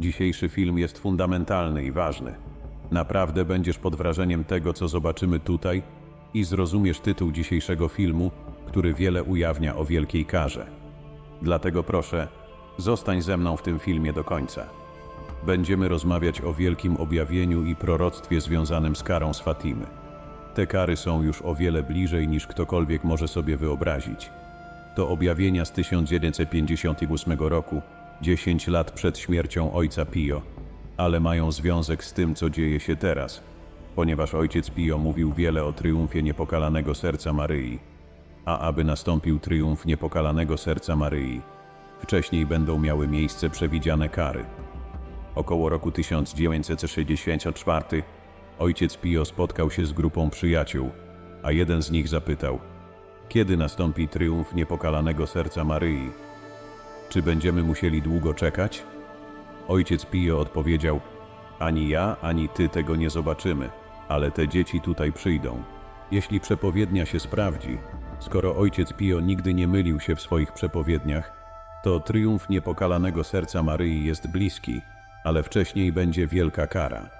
Dzisiejszy film jest fundamentalny i ważny. Naprawdę będziesz pod wrażeniem tego, co zobaczymy tutaj i zrozumiesz tytuł dzisiejszego filmu, który wiele ujawnia o wielkiej karze. Dlatego proszę, zostań ze mną w tym filmie do końca. Będziemy rozmawiać o wielkim objawieniu i proroctwie związanym z karą z Fatimy. Te kary są już o wiele bliżej niż ktokolwiek może sobie wyobrazić. To objawienia z 1958 roku, 10 lat przed śmiercią ojca Pio, ale mają związek z tym, co dzieje się teraz, ponieważ ojciec Pio mówił wiele o triumfie niepokalanego serca Maryi. A aby nastąpił triumf niepokalanego serca Maryi, wcześniej będą miały miejsce przewidziane kary. Około roku 1964 ojciec Pio spotkał się z grupą przyjaciół, a jeden z nich zapytał: Kiedy nastąpi triumf niepokalanego serca Maryi? Czy będziemy musieli długo czekać? Ojciec Pio odpowiedział: Ani ja, ani ty tego nie zobaczymy, ale te dzieci tutaj przyjdą. Jeśli przepowiednia się sprawdzi, skoro ojciec Pio nigdy nie mylił się w swoich przepowiedniach, to triumf niepokalanego serca Maryi jest bliski, ale wcześniej będzie wielka kara.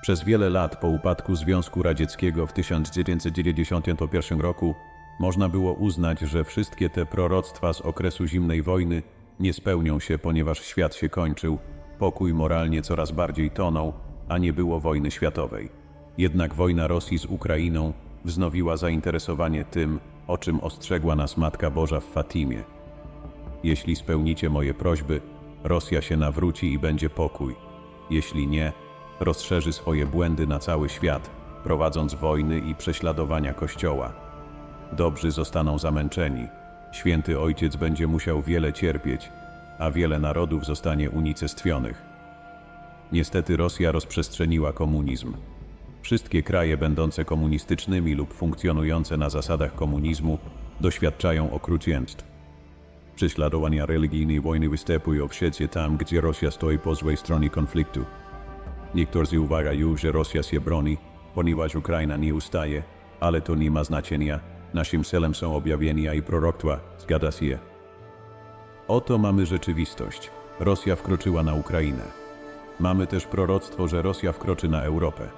Przez wiele lat po upadku Związku Radzieckiego w 1991 roku można było uznać, że wszystkie te proroctwa z okresu zimnej wojny nie spełnią się, ponieważ świat się kończył, pokój moralnie coraz bardziej tonął, a nie było wojny światowej. Jednak wojna Rosji z Ukrainą wznowiła zainteresowanie tym, o czym ostrzegła nas Matka Boża w Fatimie. Jeśli spełnicie moje prośby, Rosja się nawróci i będzie pokój. Jeśli nie, rozszerzy swoje błędy na cały świat, prowadząc wojny i prześladowania Kościoła. Dobrzy zostaną zamęczeni, święty Ojciec będzie musiał wiele cierpieć, a wiele narodów zostanie unicestwionych. Niestety Rosja rozprzestrzeniła komunizm. Wszystkie kraje będące komunistycznymi lub funkcjonujące na zasadach komunizmu doświadczają okrucieństw. Prześladowania religijne i wojny występują wszędzie tam, gdzie Rosja stoi po złej stronie konfliktu. Niektórzy uważają, że Rosja się broni, ponieważ Ukraina nie ustaje, ale to nie ma znaczenia. Naszym celem są objawienia i proroctwa, zgadza się. Oto mamy rzeczywistość. Rosja wkroczyła na Ukrainę. Mamy też proroctwo, że Rosja wkroczy na Europę.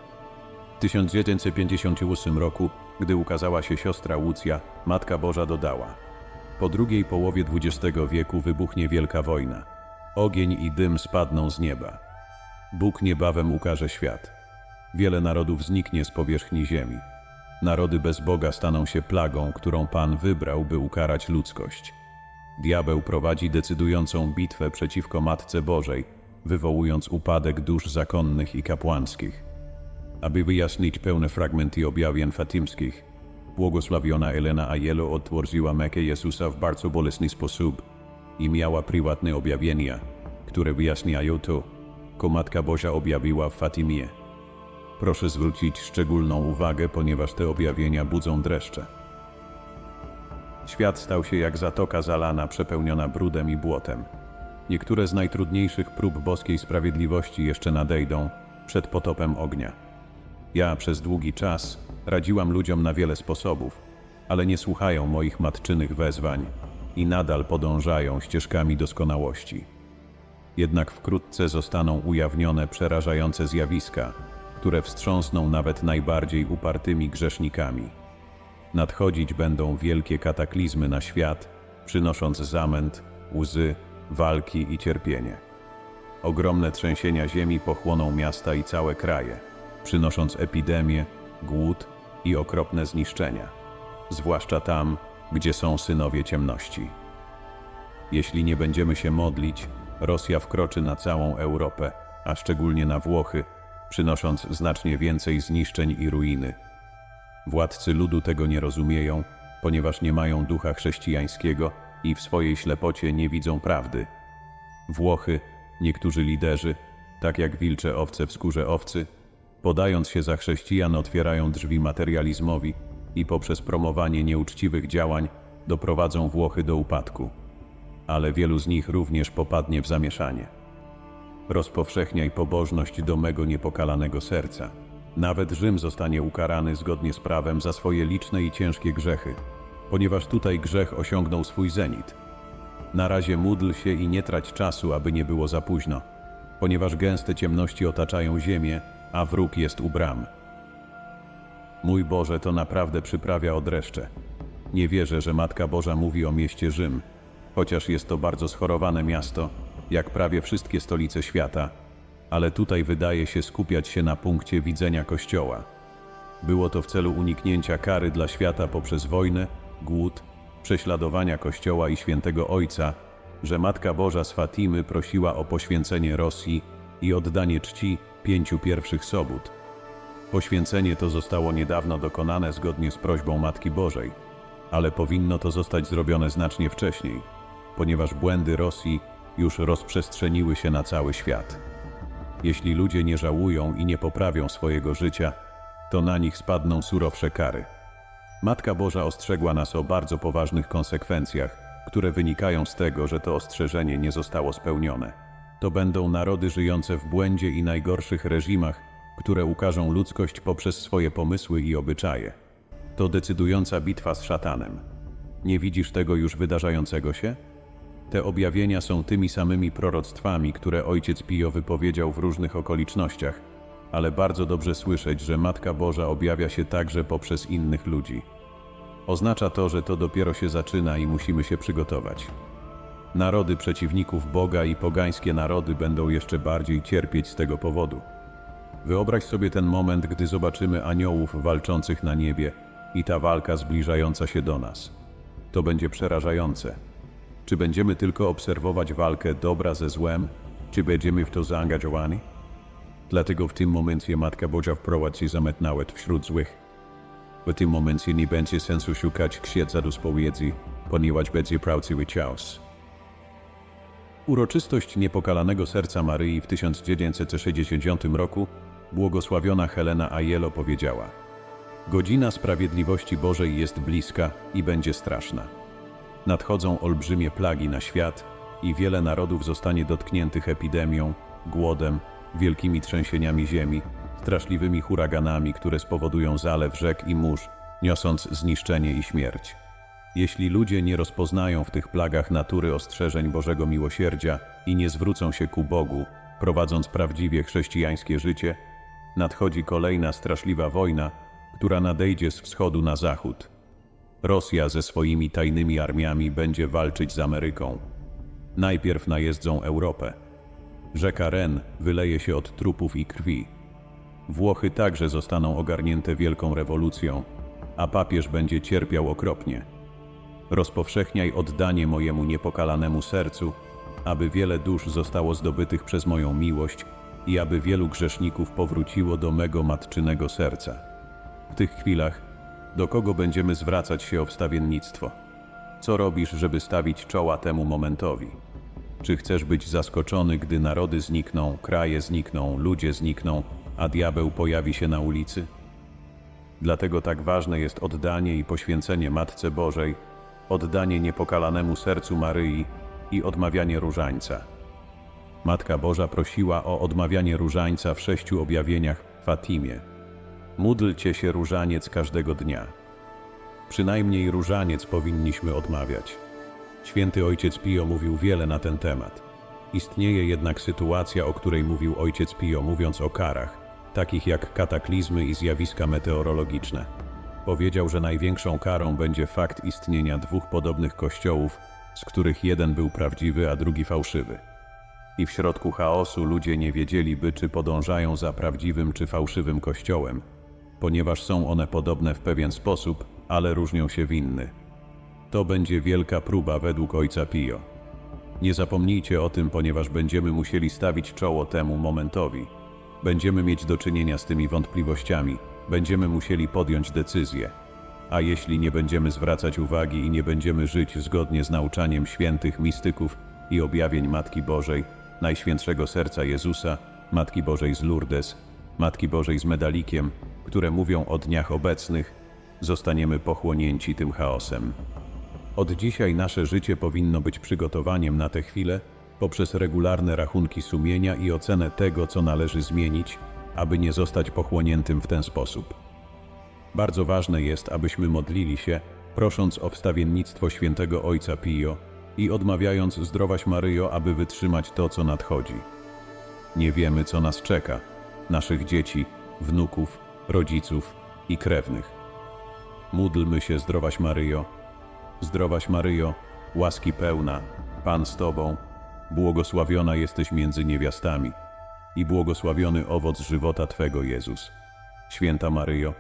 W 1958 roku, gdy ukazała się siostra Łucja, Matka Boża dodała Po drugiej połowie XX wieku wybuchnie wielka wojna. Ogień i dym spadną z nieba. Bóg niebawem ukaże świat. Wiele narodów zniknie z powierzchni ziemi. Narody bez Boga staną się plagą, którą Pan wybrał, by ukarać ludzkość. Diabeł prowadzi decydującą bitwę przeciwko Matce Bożej, wywołując upadek dusz zakonnych i kapłańskich. Aby wyjaśnić pełne fragmenty objawień fatimskich, błogosławiona Elena Aiello odtworzyła Mekę Jezusa w bardzo bolesny sposób i miała prywatne objawienia, które wyjaśniają to, co Matka Boża objawiła w Fatimie. Proszę zwrócić szczególną uwagę, ponieważ te objawienia budzą dreszcze. Świat stał się jak zatoka zalana, przepełniona brudem i błotem. Niektóre z najtrudniejszych prób boskiej sprawiedliwości jeszcze nadejdą przed potopem ognia. Ja przez długi czas radziłam ludziom na wiele sposobów, ale nie słuchają moich matczynych wezwań i nadal podążają ścieżkami doskonałości. Jednak wkrótce zostaną ujawnione przerażające zjawiska, które wstrząsną nawet najbardziej upartymi grzesznikami. Nadchodzić będą wielkie kataklizmy na świat, przynosząc zamęt, łzy, walki i cierpienie. Ogromne trzęsienia ziemi pochłoną miasta i całe kraje, przynosząc epidemie, głód i okropne zniszczenia, zwłaszcza tam, gdzie są synowie ciemności. Jeśli nie będziemy się modlić, Rosja wkroczy na całą Europę, a szczególnie na Włochy, przynosząc znacznie więcej zniszczeń i ruiny. Władcy ludu tego nie rozumieją, ponieważ nie mają ducha chrześcijańskiego i w swojej ślepocie nie widzą prawdy. Włochy, niektórzy liderzy, tak jak wilcze owce w skórze owcy, podając się za chrześcijan, otwierają drzwi materializmowi i poprzez promowanie nieuczciwych działań doprowadzą Włochy do upadku. Ale wielu z nich również popadnie w zamieszanie. Rozpowszechniaj pobożność do mego niepokalanego serca. Nawet Rzym zostanie ukarany zgodnie z prawem za swoje liczne i ciężkie grzechy, ponieważ tutaj grzech osiągnął swój zenit. Na razie módl się i nie trać czasu, aby nie było za późno. ponieważ gęste ciemności otaczają ziemię, a wróg jest u bram. Mój Boże, to naprawdę przyprawia odreszcze. Nie wierzę, że Matka Boża mówi o mieście Rzym, chociaż jest to bardzo schorowane miasto, jak prawie wszystkie stolice świata, ale tutaj wydaje się skupiać się na punkcie widzenia Kościoła. Było to w celu uniknięcia kary dla świata poprzez wojnę, głód, prześladowania Kościoła i Świętego Ojca, że Matka Boża z Fatimy prosiła o poświęcenie Rosji i oddanie czci pięciu pierwszych sobót. Poświęcenie to zostało niedawno dokonane zgodnie z prośbą Matki Bożej, ale powinno to zostać zrobione znacznie wcześniej, ponieważ błędy Rosji już rozprzestrzeniły się na cały świat. Jeśli ludzie nie żałują i nie poprawią swojego życia, to na nich spadną surowsze kary. Matka Boża ostrzegła nas o bardzo poważnych konsekwencjach, które wynikają z tego, że to ostrzeżenie nie zostało spełnione. To będą narody żyjące w błędzie i najgorszych reżimach, które ukażą ludzkość poprzez swoje pomysły i obyczaje. To decydująca bitwa z szatanem. Nie widzisz tego już wydarzającego się? Te objawienia są tymi samymi proroctwami, które ojciec Pio wypowiedział w różnych okolicznościach, ale bardzo dobrze słyszeć, że Matka Boża objawia się także poprzez innych ludzi. Oznacza to, że to dopiero się zaczyna i musimy się przygotować. Narody przeciwników Boga i pogańskie narody będą jeszcze bardziej cierpieć z tego powodu. Wyobraź sobie ten moment, gdy zobaczymy aniołów walczących na niebie i ta walka zbliżająca się do nas. To będzie przerażające. Czy będziemy tylko obserwować walkę dobra ze złem, czy będziemy w to zaangażowani? Dlatego w tym momencie Matka Boża wprowadzi zamęt nawet wśród złych. W tym momencie nie będzie sensu szukać księdza do spowiedzi, ponieważ będzie prawdziwy czas. Uroczystość Niepokalanego Serca Maryi w 1960 roku błogosławiona Helena Aiello powiedziała Godzina sprawiedliwości Bożej jest bliska i będzie straszna. Nadchodzą olbrzymie plagi na świat i wiele narodów zostanie dotkniętych epidemią, głodem, wielkimi trzęsieniami ziemi, straszliwymi huraganami, które spowodują zalew rzek i mórz, niosąc zniszczenie i śmierć. Jeśli ludzie nie rozpoznają w tych plagach natury ostrzeżeń Bożego miłosierdzia i nie zwrócą się ku Bogu, prowadząc prawdziwie chrześcijańskie życie, nadchodzi kolejna straszliwa wojna, która nadejdzie z wschodu na zachód. Rosja ze swoimi tajnymi armiami będzie walczyć z Ameryką. Najpierw najeżdżą Europę. Rzeka Ren wyleje się od trupów i krwi. Włochy także zostaną ogarnięte wielką rewolucją, a papież będzie cierpiał okropnie. Rozpowszechniaj oddanie mojemu niepokalanemu sercu, aby wiele dusz zostało zdobytych przez moją miłość i aby wielu grzeszników powróciło do mego matczynego serca. W tych chwilach, do kogo będziemy zwracać się o wstawiennictwo? Co robisz, żeby stawić czoła temu momentowi? Czy chcesz być zaskoczony, gdy narody znikną, kraje znikną, ludzie znikną, a diabeł pojawi się na ulicy? Dlatego tak ważne jest oddanie i poświęcenie Matce Bożej, oddanie niepokalanemu sercu Maryi i odmawianie różańca. Matka Boża prosiła o odmawianie różańca w sześciu objawieniach w Fatimie. Módlcie się różaniec każdego dnia. Przynajmniej różaniec powinniśmy odmawiać. Święty ojciec Pio mówił wiele na ten temat. Istnieje jednak sytuacja, o której mówił ojciec Pio, mówiąc o karach, takich jak kataklizmy i zjawiska meteorologiczne. Powiedział, że największą karą będzie fakt istnienia dwóch podobnych kościołów, z których jeden był prawdziwy, a drugi fałszywy. I w środku chaosu ludzie nie wiedzieliby, czy podążają za prawdziwym czy fałszywym kościołem, ponieważ są one podobne w pewien sposób, ale różnią się w inny. To będzie wielka próba według ojca Pio. Nie zapomnijcie o tym, ponieważ będziemy musieli stawić czoło temu momentowi. Będziemy mieć do czynienia z tymi wątpliwościami, będziemy musieli podjąć decyzję. A jeśli nie będziemy zwracać uwagi i nie będziemy żyć zgodnie z nauczaniem świętych mistyków i objawień Matki Bożej, Najświętszego Serca Jezusa, Matki Bożej z Lourdes, Matki Bożej z medalikiem, które mówią o dniach obecnych, zostaniemy pochłonięci tym chaosem. Od dzisiaj nasze życie powinno być przygotowaniem na tę chwilę poprzez regularne rachunki sumienia i ocenę tego, co należy zmienić, aby nie zostać pochłoniętym w ten sposób. Bardzo ważne jest, abyśmy modlili się, prosząc o wstawiennictwo świętego Ojca Pio i odmawiając zdrowaś Maryjo, aby wytrzymać to, co nadchodzi. Nie wiemy, co nas czeka, naszych dzieci, wnuków, rodziców i krewnych. Módlmy się, zdrowaś Maryjo. Zdrowaś Maryjo, łaski pełna, Pan z Tobą, błogosławiona jesteś między niewiastami i błogosławiony owoc żywota Twego Jezus. Święta Maryjo,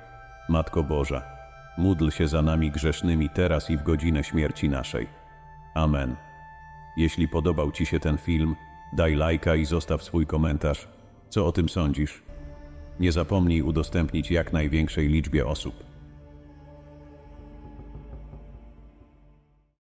Matko Boża, módl się za nami grzesznymi teraz i w godzinę śmierci naszej. Amen. Jeśli podobał Ci się ten film, daj lajka i zostaw swój komentarz. Co o tym sądzisz? Nie zapomnij udostępnić jak największej liczbie osób.